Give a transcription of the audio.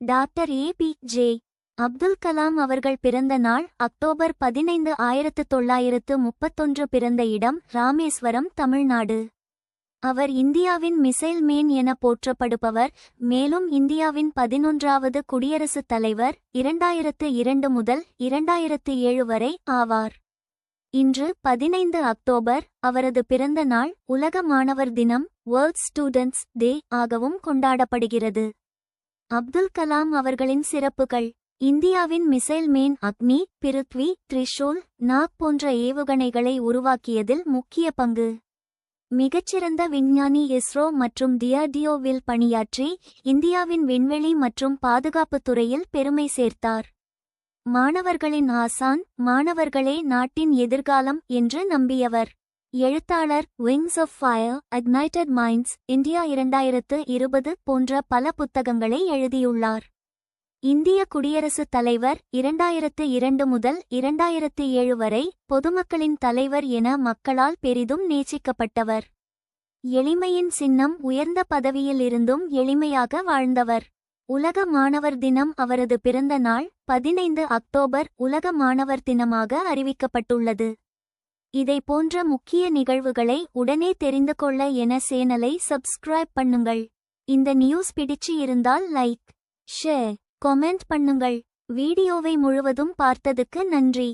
Doctor A P J Abdul Kalam அவர்கள் பிறந்த நாள் அக்டோபர் பதினைந்து ஆயிரத்து தொள்ளாயிரத்து முப்பத்தொன்று பிறந்த இடம் ராமேஸ்வரம் தமிழ்நாடு. அவர் இந்தியாவின் மிசைல் மேன் என போற்றப்படுபவர் மேலும் இந்தியாவின் பதினொன்றாவது குடியரசுத் தலைவர் இரண்டாயிரத்து இரண்டு முதல் இரண்டாயிரத்து ஏழு வரை ஆவார். இன்று பதினைந்து அக்டோபர் அவரது பிறந்த நாள் உலக மாணவர் தினம் வேர்ல்ட் ஸ்டூடெண்ட்ஸ் டே ஆகவும் கொண்டாடப்படுகிறது. அப்துல் கலாம் அவர்களின் சிறப்புகள் இந்தியாவின் மிசைல் மேன் அக்னி பிருத்வி த்ரிஷூல் நாக் போன்ற ஏவுகணைகளை உருவாக்கியதில் முக்கிய பங்கு. மிகச்சிறந்த விஞ்ஞானி இஸ்ரோ மற்றும் டிஆர்டிஓவில் பணியாற்றி இந்தியாவின் விண்வெளி மற்றும் பாதுகாப்புத் துறையில் பெருமை சேர்த்தார். மாணவர்களின் ஆசான் மாணவர்களே நாட்டின் எதிர்காலம் என்று நம்பியவர். எழுத்தாளர் wings of fire ignited minds India இரண்டாயிரத்து இருபது போன்ற பல புத்தகங்களை எழுதியுள்ளார். இந்திய குடியரசுத் தலைவர் இரண்டாயிரத்து இரண்டு முதல் இரண்டாயிரத்து ஏழு வரை பொதுமக்களின் தலைவர் என மக்களால் பெரிதும் நேசிக்கப்பட்டவர். எளிமையின் சின்னம் உயர்ந்த பதவியில் இருந்தும் எளிமையாக வாழ்ந்தவர். உலக மாணவர் தினம் அவரது பிறந்த நாள் பதினைந்து அக்டோபர் உலக மாணவர் தினமாக அறிவிக்கப்பட்டுள்ளது. இதை போன்ற முக்கிய நிகழ்வுகளை உடனே தெரிந்து கொள்ள என சேனலை சப்ஸ்கிரைப் பண்ணுங்கள். இந்த நியூஸ் பிடிச்சு இருந்தால் லைக் ஷேர் கொமெண்ட் பண்ணுங்கள். வீடியோவை முழுவதும் பார்த்ததுக்கு நன்றி.